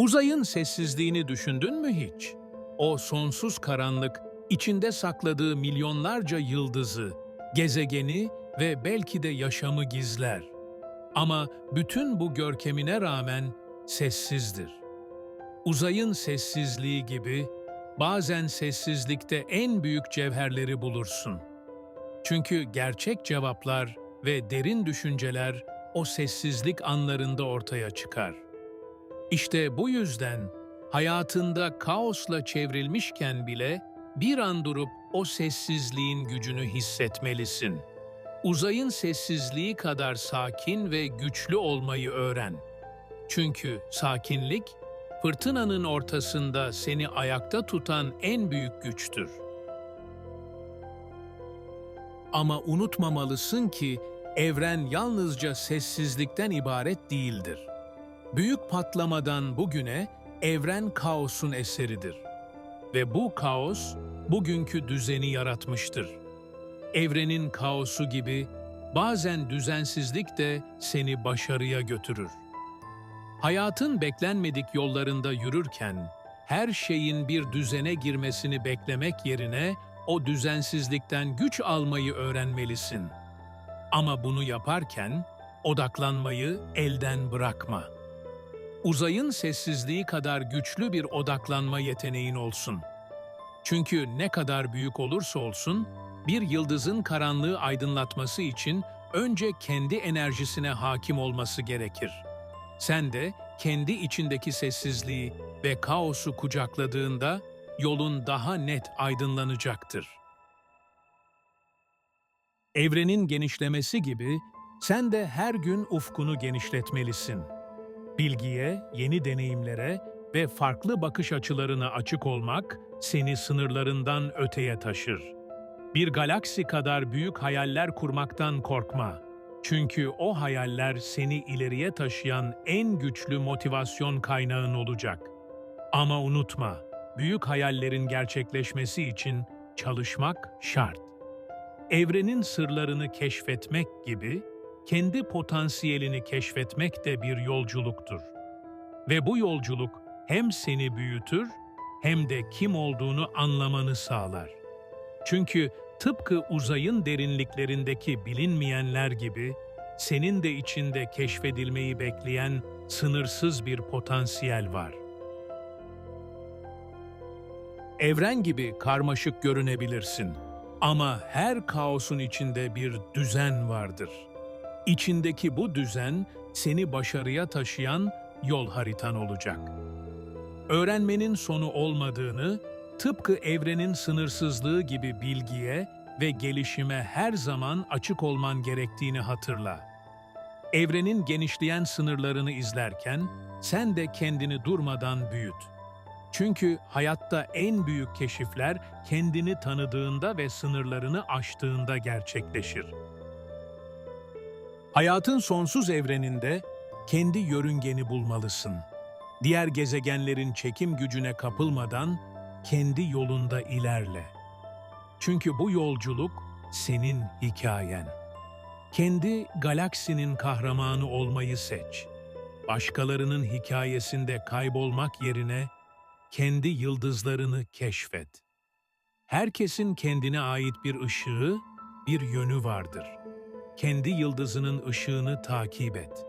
Uzayın sessizliğini düşündün mü hiç? O sonsuz karanlık, içinde sakladığı milyonlarca yıldızı, gezegeni ve belki de yaşamı gizler. Ama bütün bu görkemine rağmen sessizdir. Uzayın sessizliği gibi bazen sessizlikte en büyük cevherleri bulursun. Çünkü gerçek cevaplar ve derin düşünceler o sessizlik anlarında ortaya çıkar. İşte bu yüzden hayatında kaosla çevrilmişken bile bir an durup o sessizliğin gücünü hissetmelisin. Uzayın sessizliği kadar sakin ve güçlü olmayı öğren. Çünkü sakinlik, fırtınanın ortasında seni ayakta tutan en büyük güçtür. Ama unutmamalısın ki evren yalnızca sessizlikten ibaret değildir. Büyük patlamadan bugüne evren kaosun eseridir. Ve bu kaos bugünkü düzeni yaratmıştır. Evrenin kaosu gibi bazen düzensizlik de seni başarıya götürür. Hayatın beklenmedik yollarında yürürken her şeyin bir düzene girmesini beklemek yerine o düzensizlikten güç almayı öğrenmelisin. Ama bunu yaparken odaklanmayı elden bırakma. Uzayın sessizliği kadar güçlü bir odaklanma yeteneğin olsun. Çünkü ne kadar büyük olursa olsun, bir yıldızın karanlığı aydınlatması için önce kendi enerjisine hakim olması gerekir. Sen de kendi içindeki sessizliği ve kaosu kucakladığında yolun daha net aydınlanacaktır. Evrenin genişlemesi gibi sen de her gün ufkunu genişletmelisin. Bilgiye, yeni deneyimlere ve farklı bakış açılarına açık olmak seni sınırlarından öteye taşır. Bir galaksi kadar büyük hayaller kurmaktan korkma. Çünkü o hayaller seni ileriye taşıyan en güçlü motivasyon kaynağın olacak. Ama unutma, büyük hayallerin gerçekleşmesi için çalışmak şart. Evrenin sırlarını keşfetmek gibi, kendi potansiyelini keşfetmek de bir yolculuktur. Ve bu yolculuk hem seni büyütür hem de kim olduğunu anlamanı sağlar. Çünkü tıpkı uzayın derinliklerindeki bilinmeyenler gibi, senin de içinde keşfedilmeyi bekleyen sınırsız bir potansiyel var. Evren gibi karmaşık görünebilirsin ama her kaosun içinde bir düzen vardır. İçindeki bu düzen seni başarıya taşıyan yol haritan olacak. Öğrenmenin sonu olmadığını, tıpkı evrenin sınırsızlığı gibi bilgiye ve gelişime her zaman açık olman gerektiğini hatırla. Evrenin genişleyen sınırlarını izlerken sen de kendini durmadan büyüt. Çünkü hayatta en büyük keşifler kendini tanıdığında ve sınırlarını aştığında gerçekleşir. Hayatın sonsuz evreninde kendi yörüngeni bulmalısın. Diğer gezegenlerin çekim gücüne kapılmadan kendi yolunda ilerle. Çünkü bu yolculuk senin hikayen. Kendi galaksinin kahramanı olmayı seç. Başkalarının hikayesinde kaybolmak yerine kendi yıldızlarını keşfet. Herkesin kendine ait bir ışığı, bir yönü vardır. Kendi yıldızının ışığını takip et.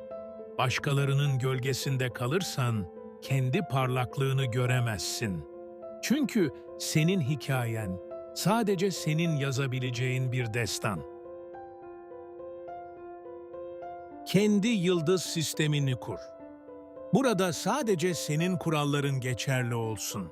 Başkalarının gölgesinde kalırsan kendi parlaklığını göremezsin. Çünkü senin hikayen sadece senin yazabileceğin bir destan. Kendi yıldız sistemini kur. Burada sadece senin kuralların geçerli olsun.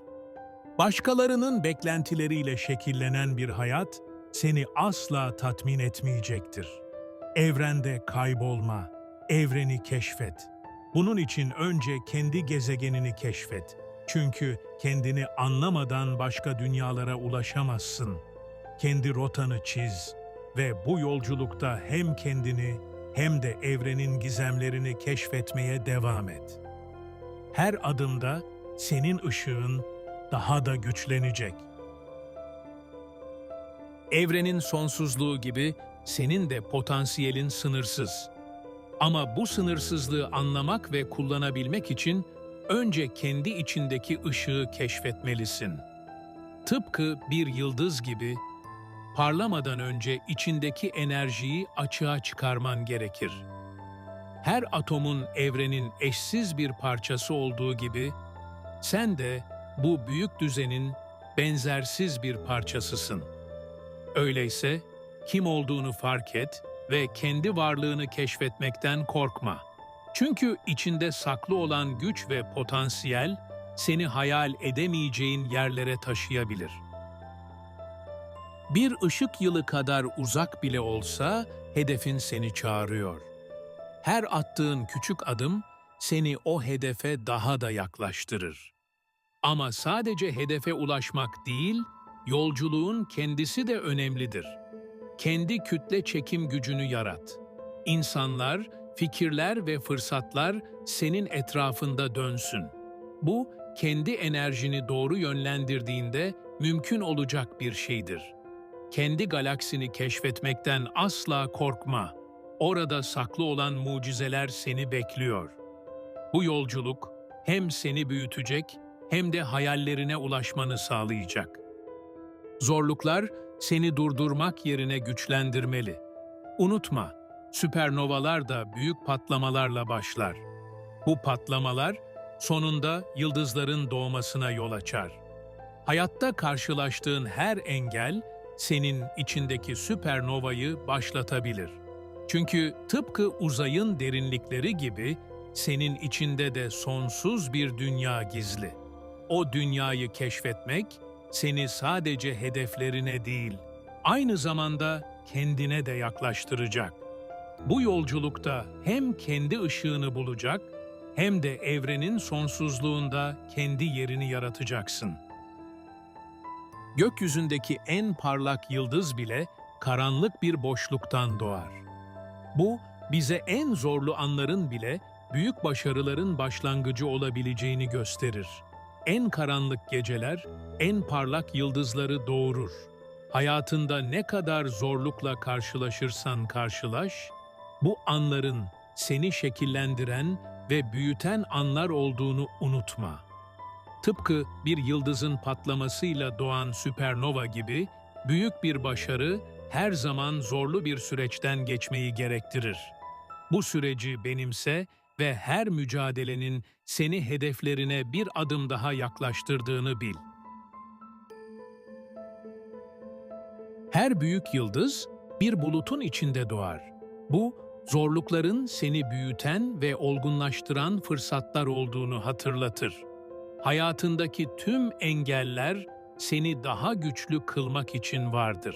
Başkalarının beklentileriyle şekillenen bir hayat seni asla tatmin etmeyecektir. Evrende kaybolma, evreni keşfet. Bunun için önce kendi gezegenini keşfet. Çünkü kendini anlamadan başka dünyalara ulaşamazsın. Kendi rotanı çiz ve bu yolculukta hem kendini hem de evrenin gizemlerini keşfetmeye devam et. Her adımda senin ışığın daha da güçlenecek. Evrenin sonsuzluğu gibi senin de potansiyelin sınırsız. Ama bu sınırsızlığı anlamak ve kullanabilmek için önce kendi içindeki ışığı keşfetmelisin. Tıpkı bir yıldız gibi parlamadan önce içindeki enerjiyi açığa çıkarman gerekir. Her atomun evrenin eşsiz bir parçası olduğu gibi sen de bu büyük düzenin benzersiz bir parçasısın. Öyleyse kim olduğunu fark et ve kendi varlığını keşfetmekten korkma. Çünkü içinde saklı olan güç ve potansiyel seni hayal edemeyeceğin yerlere taşıyabilir. Bir ışık yılı kadar uzak bile olsa hedefin seni çağırıyor. Her attığın küçük adım seni o hedefe daha da yaklaştırır. Ama sadece hedefe ulaşmak değil, yolculuğun kendisi de önemlidir. Kendi kütle çekim gücünü yarat. İnsanlar, fikirler ve fırsatlar senin etrafında dönsün. Bu, kendi enerjini doğru yönlendirdiğinde mümkün olacak bir şeydir. Kendi galaksini keşfetmekten asla korkma. Orada saklı olan mucizeler seni bekliyor. Bu yolculuk hem seni büyütecek hem de hayallerine ulaşmanı sağlayacak. Zorluklar seni durdurmak yerine güçlendirmeli. Unutma, süpernovalar da büyük patlamalarla başlar. Bu patlamalar sonunda yıldızların doğmasına yol açar. Hayatta karşılaştığın her engel senin içindeki süpernovayı başlatabilir. Çünkü tıpkı uzayın derinlikleri gibi senin içinde de sonsuz bir dünya gizli. O dünyayı keşfetmek seni sadece hedeflerine değil, aynı zamanda kendine de yaklaştıracak. Bu yolculukta hem kendi ışığını bulacak hem de evrenin sonsuzluğunda kendi yerini yaratacaksın. Gökyüzündeki en parlak yıldız bile karanlık bir boşluktan doğar. Bu, bize en zorlu anların bile büyük başarıların başlangıcı olabileceğini gösterir. En karanlık geceler, en parlak yıldızları doğurur. Hayatında ne kadar zorlukla karşılaşırsan karşılaş, bu anların seni şekillendiren ve büyüten anlar olduğunu unutma. Tıpkı bir yıldızın patlamasıyla doğan süpernova gibi büyük bir başarı her zaman zorlu bir süreçten geçmeyi gerektirir. Bu süreci benimse ve her mücadelenin seni hedeflerine bir adım daha yaklaştırdığını bil. Her büyük yıldız bir bulutun içinde doğar. Bu, zorlukların seni büyüten ve olgunlaştıran fırsatlar olduğunu hatırlatır. Hayatındaki tüm engeller seni daha güçlü kılmak için vardır.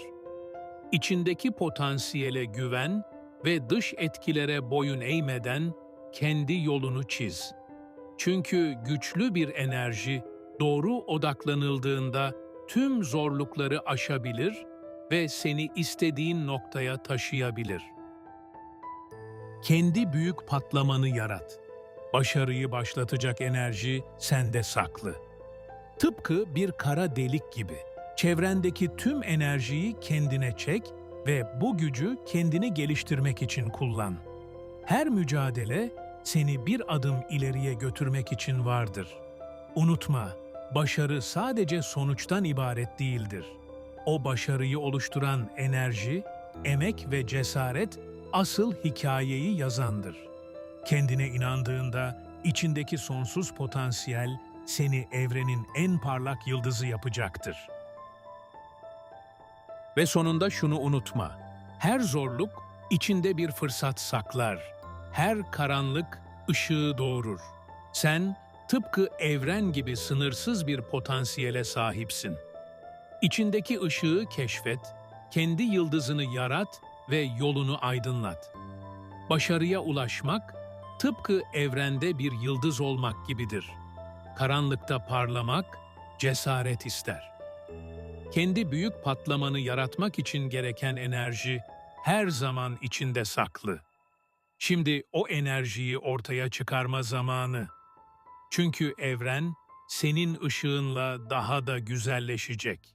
İçindeki potansiyele güven ve dış etkilere boyun eğmeden kendi yolunu çiz. Çünkü güçlü bir enerji doğru odaklanıldığında tüm zorlukları aşabilir ve seni istediğin noktaya taşıyabilir. Kendi büyük patlamanı yarat. Başarıyı başlatacak enerji sende saklı. Tıpkı bir kara delik gibi. Çevrendeki tüm enerjiyi kendine çek ve bu gücü kendini geliştirmek için kullan. Her mücadele seni bir adım ileriye götürmek için vardır. Unutma, başarı sadece sonuçtan ibaret değildir. O başarıyı oluşturan enerji, emek ve cesaret asıl hikayeyi yazandır. Kendine inandığında içindeki sonsuz potansiyel seni evrenin en parlak yıldızı yapacaktır. Ve sonunda şunu unutma. Her zorluk içinde bir fırsat saklar. Her karanlık ışığı doğurur. Sen tıpkı evren gibi sınırsız bir potansiyele sahipsin. İçindeki ışığı keşfet, kendi yıldızını yarat ve yolunu aydınlat. Başarıya ulaşmak, tıpkı evrende bir yıldız olmak gibidir. Karanlıkta parlamak, cesaret ister. Kendi büyük patlamanı yaratmak için gereken enerji her zaman içinde saklı. Şimdi o enerjiyi ortaya çıkarma zamanı. Çünkü evren senin ışığınla daha da güzelleşecek.